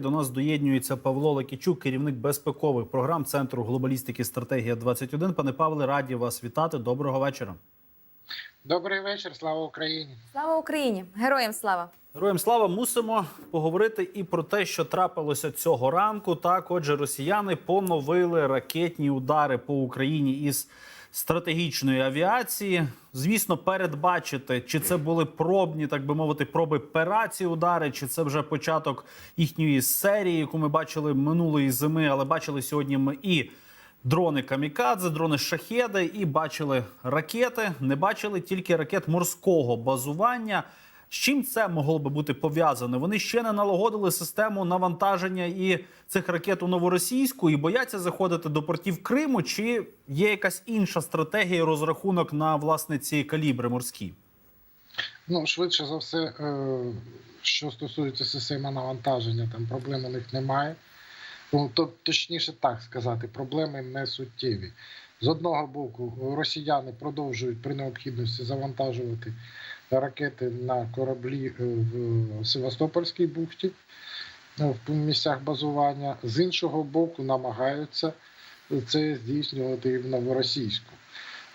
До нас доєднюється Павло Лакічук, керівник безпекових програм Центру глобалістики стратегія 21 Пане Павле, раді вас вітати. Доброго вечора. Добрий вечір, слава Україні. Слава Україні! Героям слава! Героям слава мусимо поговорити і про те, що трапилося цього ранку. Так, отже, росіяни поновили ракетні удари по Україні із стратегічної авіації. Звісно, передбачити, чи це були пробні, так би мовити, проби пера ці удари, чи це вже початок їхньої серії, яку ми бачили минулої зими, але бачили сьогодні ми і. Дрони камікадзе, дрони шахеди, і бачили ракети. Не бачили тільки ракет морського базування. З чим це могло би бути пов'язане? Вони ще не налагодили систему навантаження і цих ракет у новоросійську і бояться заходити до портів Криму. Чи є якась інша стратегія розрахунок на власне ці калібри морські? Ну, швидше за все, е, що стосується системи навантаження, там проблем у них немає. Ну, то, точніше так сказати, проблеми не суттєві. З одного боку, росіяни продовжують при необхідності завантажувати ракети на кораблі е, в Севастопольській бухті е, в місцях базування. З іншого боку, намагаються це здійснювати і в новоросійську.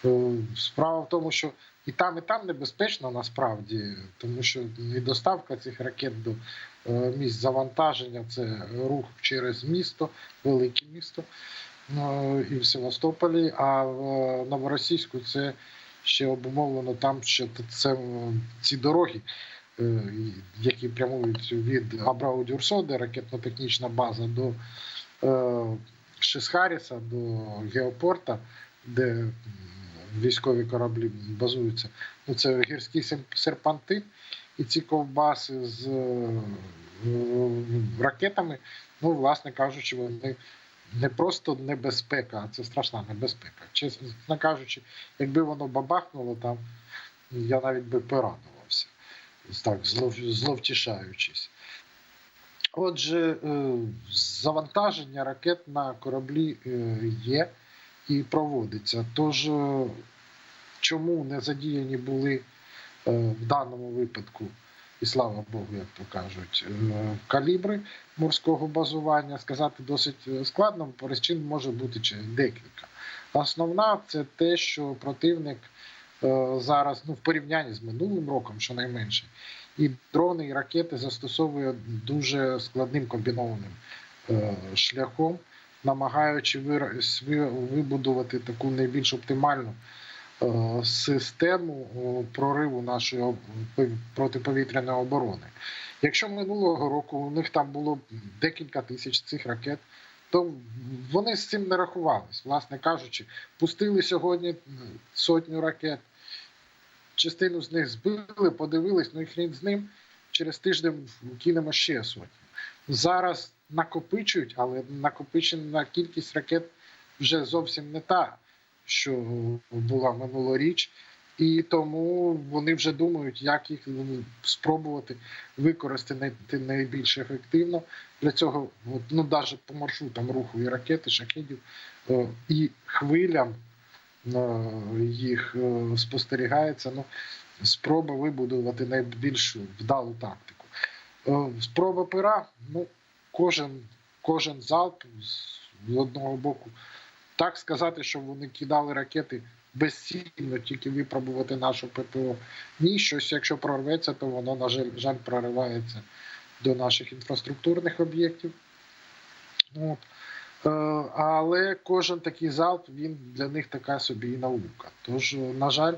Е, Справа в тому, що і там, і там небезпечно насправді, тому що і доставка цих ракет до е, місць завантаження це рух через місто, велике місто і в Севастополі, а в Новоросійську це ще обумовлено там, що це е, ці дороги, е, які прямують від Абрау-Дюрсо, де ракетно-технічна база, до е, Шисхаріса, до Геопорта, де військові кораблі базуються. Ну, це гірський сер- серпантин, і ці ковбаси з ракетами, ну, власне кажучи, вони не просто небезпека, а це страшна небезпека. Чесно кажучи, якби воно бабахнуло там, я навіть би порадувався, так, злов, зловтішаючись. Отже, е, завантаження ракет на кораблі е, є і проводиться. Тож, е, чому не задіяні були в даному випадку, і слава Богу, як то кажуть, е, калібри морського базування, сказати досить е, складно, причин може бути чи декілька. Основна це те, що противник е, зараз, ну в порівнянні з минулим роком, щонайменше, і дрони, і ракети застосовує дуже складним комбінованим шляхом, намагаючи вибудувати таку найбільш оптимальну систему прориву нашої протиповітряної оборони. Якщо минулого року у них там було декілька тисяч цих ракет, то вони з цим не рахувались, власне кажучи, пустили сьогодні сотню ракет. Частину з них збили, подивились, ну і хрін з ним. Через тиждень кинемо ще сотню. Зараз накопичують, але накопичена кількість ракет вже зовсім не та, що була минулоріч. І тому вони вже думають, як їх спробувати використати найбільш ефективно. Для цього, ну навіть по маршрутам руху і ракети, шахідів е, і хвилям е, їх е, спостерігається. Ну, спроба вибудувати найбільш вдалу тактику. Спроба пера, ну, кожен, кожен залп з одного боку. Так сказати, що вони кидали ракети безцільно, тільки випробувати нашу ППО. Ні, щось, якщо прорветься, то воно, на жаль, проривається до наших інфраструктурних об'єктів. От. Е, Але кожен такий залп він для них така собі і наука. Тож, на жаль,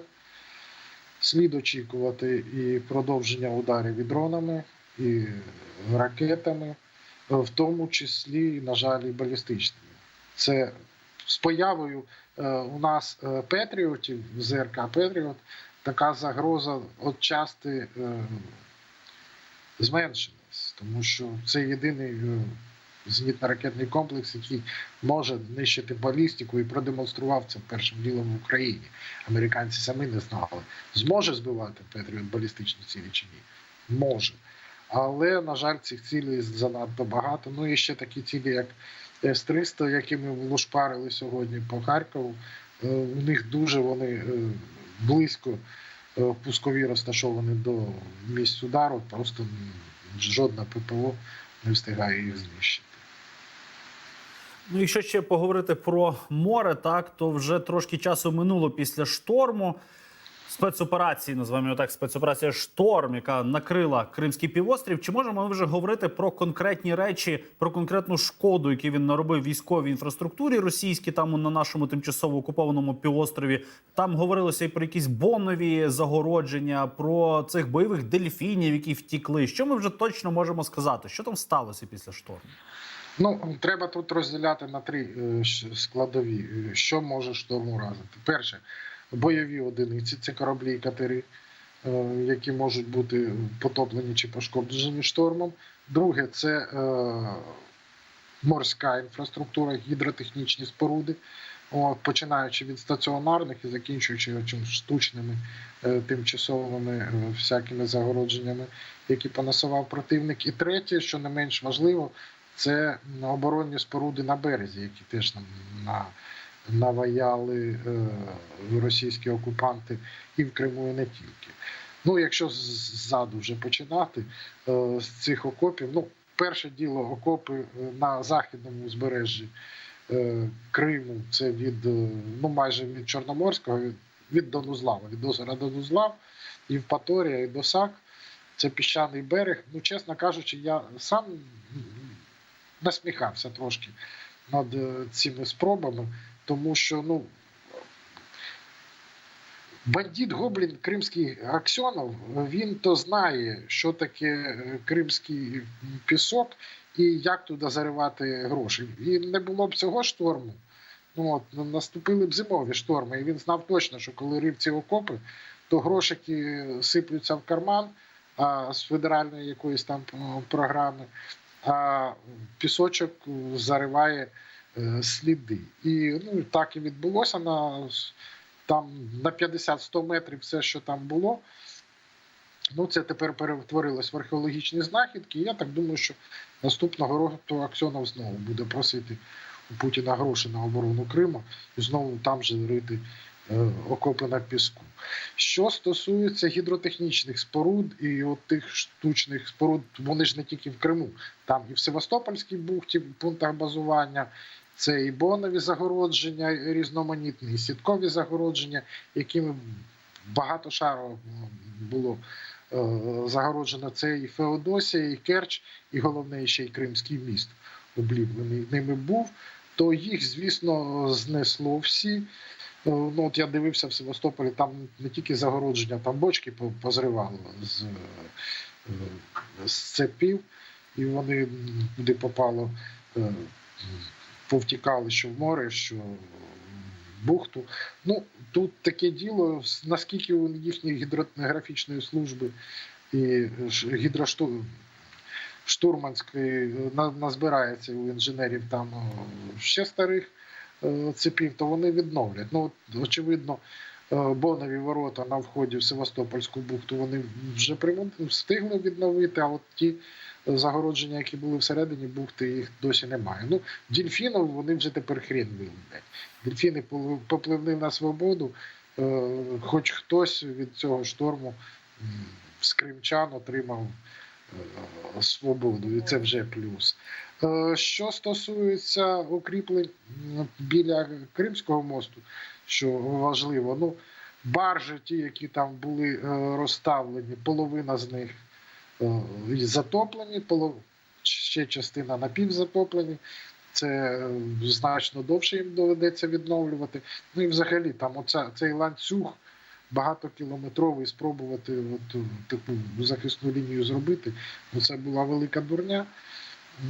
слід очікувати і продовження ударів і дронами, і ракетами, в тому числі, на жаль, і балістичними. Це з появою е, у нас е, Петріотів, ЗРК Петріот, така загроза отчасти е, зменшилась, тому що це єдиний зенітно-ракетний комплекс, який може нищити балістику і продемонстрував це першим ділом в Україні. Американці самі не знали, зможе збивати Петріот балістичні цілі чи ні. Може. Але, на жаль, цих цілей занадто багато. Ну і ще такі цілі, як С-300, які ми влушпарили сьогодні по Харкову. Е, У них дуже вони е, близько е, пускові розташовані до місць удару. Просто жодна ППО не встигає їх знищити. Ну, якщо ще поговорити про море, так то вже трошки часу минуло після шторму. Спецоперації, називаємо його так, спецоперація Шторм, яка накрила Кримський півострів. Чи можемо ми вже говорити про конкретні речі, про конкретну шкоду, яку він наробив військовій інфраструктурі російській, там на нашому тимчасово окупованому півострові? Там говорилося і про якісь бонові загородження, про цих бойових дельфінів, які втікли. Що ми вже точно можемо сказати? Що там сталося після шторму? Ну, треба тут розділяти на три е, складові. Е, Що може шторм уразити? Перше, бойові одиниці це кораблі і катери, е, які можуть бути потоплені чи пошкоджені штормом. Друге, це е, морська інфраструктура, гідротехнічні споруди, починаючи від стаціонарних і закінчуючи штучними е, тимчасовими всякими загородженнями, які понасував противник. І третє, що не менш важливо, це оборонні споруди на березі, які теж нам на, наваяли е, російські окупанти і в Криму, і не тільки. Ну, якщо ззаду вже починати е, з цих окопів, ну, перше діло окопи е, на західному узбережжі Криму, це від ну, майже від Чорноморського, від, від Донузлава, від озера Донузлав, Євпаторія і Досак. Це піщаний берег. Ну, чесно кажучи, я сам насміхався трошки над цими спробами, тому що ну. Бандит Гоблін Кримський Аксьонов, він то знає, що таке е, кримський пісок і як туди заривати гроші. І не було б цього шторму. Ну, от, наступили б зимові шторми, і він знав точно, що коли рив ці окопи, то грошики сиплються в карман а, з федеральної якоїсь там програми, а пісочок зариває е, сліди. І ну, так і відбулося на там на 50-100 метрів все, що там було. Ну, це тепер перетворилось в археологічні знахідки. І я так думаю, що наступного року Аксьонов знову буде просити у Путіна гроші на оборону Криму і знову там же рити е, окопи на піску. Що стосується гідротехнічних споруд і от тих штучних споруд, вони ж не тільки в Криму, там і в Севастопольській бухті, в пунктах базування. Це і бонові загородження різноманітні, і сіткові загородження, якими багато шаров було е, загороджено. Це і Феодосія, і Керч, і головне ще й Кримський міст обліплений ними був. То їх, звісно, знесло всі. Е, Ну, от я дивився в Севастополі, там не тільки загородження, там бочки позривало з, е, з цепів, і вони куди попало, повтікали, що в море, що в бухту. Ну, тут таке діло, наскільки у їхньої гідрографічної служби і ж- гідрошту штурманської назбирається у інженерів там ще старих е, цепів, то вони відновлять. Ну, очевидно, е, Бонові ворота на вході в Севастопольську бухту вони вже встигли відновити, а от ті загородження, які були всередині бухти, їх досі немає. Ну, дельфінів вони вже тепер хрен виловлять. Дельфіни пол- попливли на свободу, е, хоч хтось від цього шторму з кримчан отримав е, свободу, і це вже плюс. Е, Що стосується укріплень біля Кримського мосту, що важливо, ну баржі, ті, які там були розставлені, половина з них затоплені, ще частина напівзатоплені. Це е, значно довше їм доведеться відновлювати. Ну і взагалі там оця, цей ланцюг багатокілометровий спробувати от, е, таку захисну лінію зробити. Ну, це була велика дурня.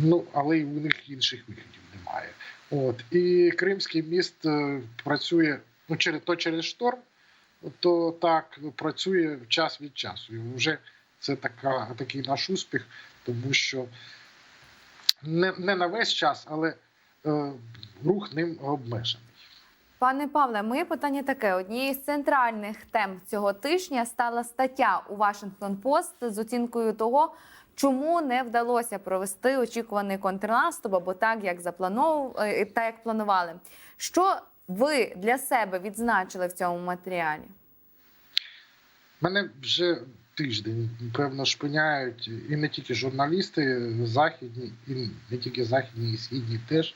Ну, але й у них інших виходів немає. От. І Кримський міст е, працює ну, через, то через шторм, то так працює час від часу. І вже це така, такий наш успіх, тому що не, не на весь час, але е, рух ним обмежений. Пане Павле, моє питання таке: однією з центральних тем цього тижня стала стаття у Washington Post з оцінкою того, чому не вдалося провести очікуваний контрнаступ або так, як запланов... е, та як планували. Що ви для себе відзначили в цьому матеріалі? Мене вже тиждень, певно, шпиняють і не тільки журналісти західні, і не тільки західні, і східні теж.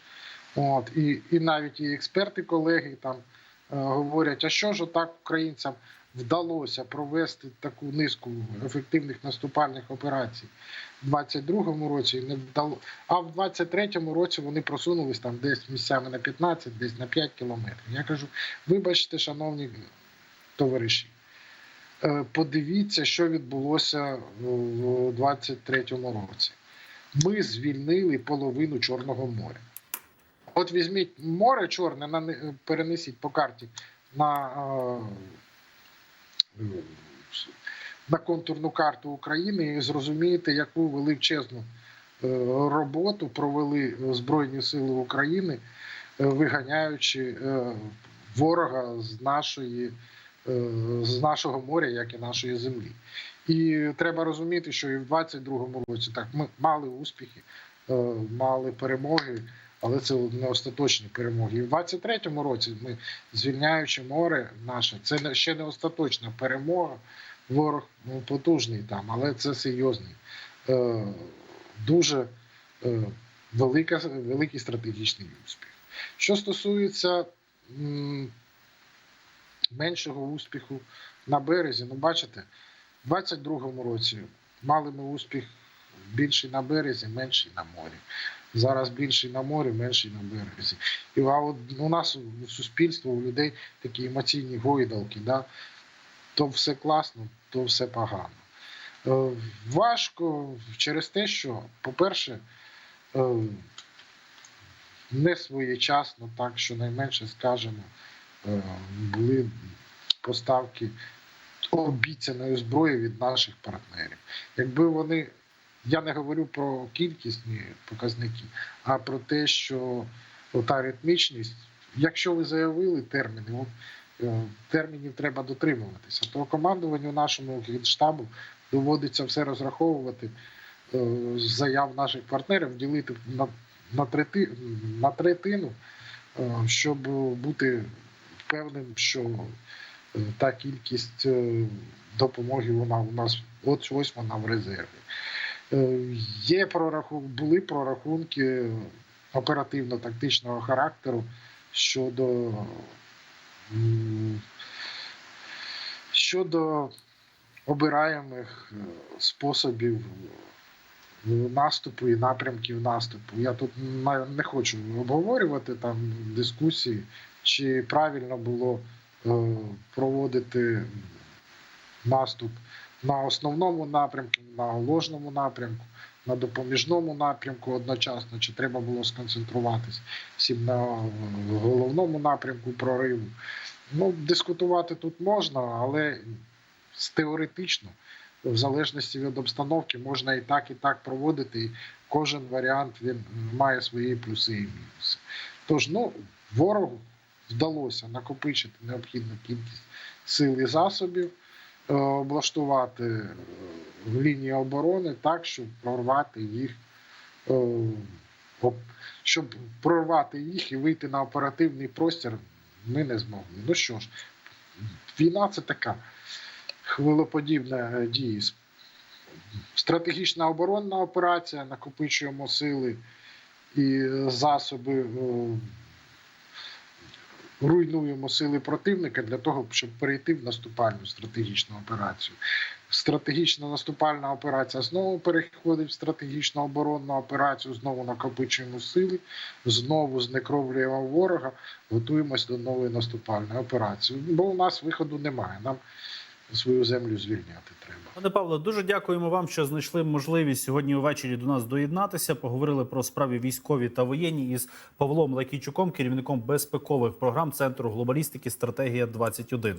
От, і, і навіть і експерти, колеги там е, говорять, а що ж так українцям вдалося провести таку низку ефективних наступальних операцій в 22-му році, не вдало. А в 23-му році вони просунулись там десь місцями на 15, десь на 5 кілометрів. Я кажу, вибачте, шановні товариші, подивіться, що відбулося в 23-му році. Ми звільнили половину Чорного моря. От візьміть море чорне, на- перенесіть по карті на, е, на контурну карту України і зрозумієте, яку величезну е, роботу провели Збройні Сили України, е, виганяючи е, ворога з нашої. Е, З нашого моря, як і нашої землі, і треба розуміти, що і в 22-му році так ми мали успіхи, е, мали перемоги, але це не остаточні перемоги. І в 23-му році ми звільняючи море наше, це ще не остаточна перемога. Ворог ну, потужний там, але це серйозний, е, дуже велика, великий стратегічний успіх. Що стосується меншого успіху на березі, ну бачите, в 22-му році мали ми успіх більший на березі, менший на морі. Зараз більший на морі, менший на березі. І а от у нас у суспільства, у людей такі емоційні гойдалки, да? то все класно, то все погано. Е, важко через те, що, по-перше, е, не своєчасно, так що найменше скажемо, були поставки обіцяної зброї від наших партнерів. Якби вони, я не говорю про кількісні показники, а про те, що та ритмічність, якщо ви заявили терміни, е, термінів треба дотримуватися, то командуванню нашому генштабу доводиться все розраховувати е, з заяв наших партнерів, ділити на, на, трети, на третину, е, щоб бути впевненим, що е, та кількість е, допомоги вона у нас от ось вона в резерві. Е, Є прораху... були прорахунки оперативно-тактичного характеру щодо, щодо обираємих способів наступу і напрямків наступу. Я тут не хочу обговорювати там дискусії, чи правильно було е, проводити наступ на основному напрямку, на ложному напрямку, на допоміжному напрямку одночасно, чи треба було сконцентруватись всім на е, головному напрямку прориву. Ну, дискутувати тут можна, але теоретично, в залежності від обстановки, можна і так, і так проводити. І кожен варіант він має свої плюси і мінуси. Тож, ну, ворогу вдалося накопичити необхідну кількість сил і засобів, е, облаштувати е, лінії оборони так, щоб прорвати їх, е, щоб прорвати їх і вийти на оперативний простір, ми не змогли. Ну що ж, війна це така хвилоподібна дія. Стратегічна оборонна операція, накопичуємо сили і засоби, руйнуємо сили противника для того, щоб перейти в наступальну стратегічну операцію. Стратегічна наступальна операція знову переходить в стратегічну оборонну операцію, знову накопичуємо сили, знову знекровлюємо ворога, готуємось до нової наступальної операції. Бо у нас виходу немає. Нам свою землю звільняти треба. Пане Павло, дуже дякуємо вам, що знайшли можливість сьогодні увечері до нас доєднатися. Поговорили про справи військові та воєнні із Павлом Лакійчуком, керівником безпекових програм Центру глобалістики Стратегія 21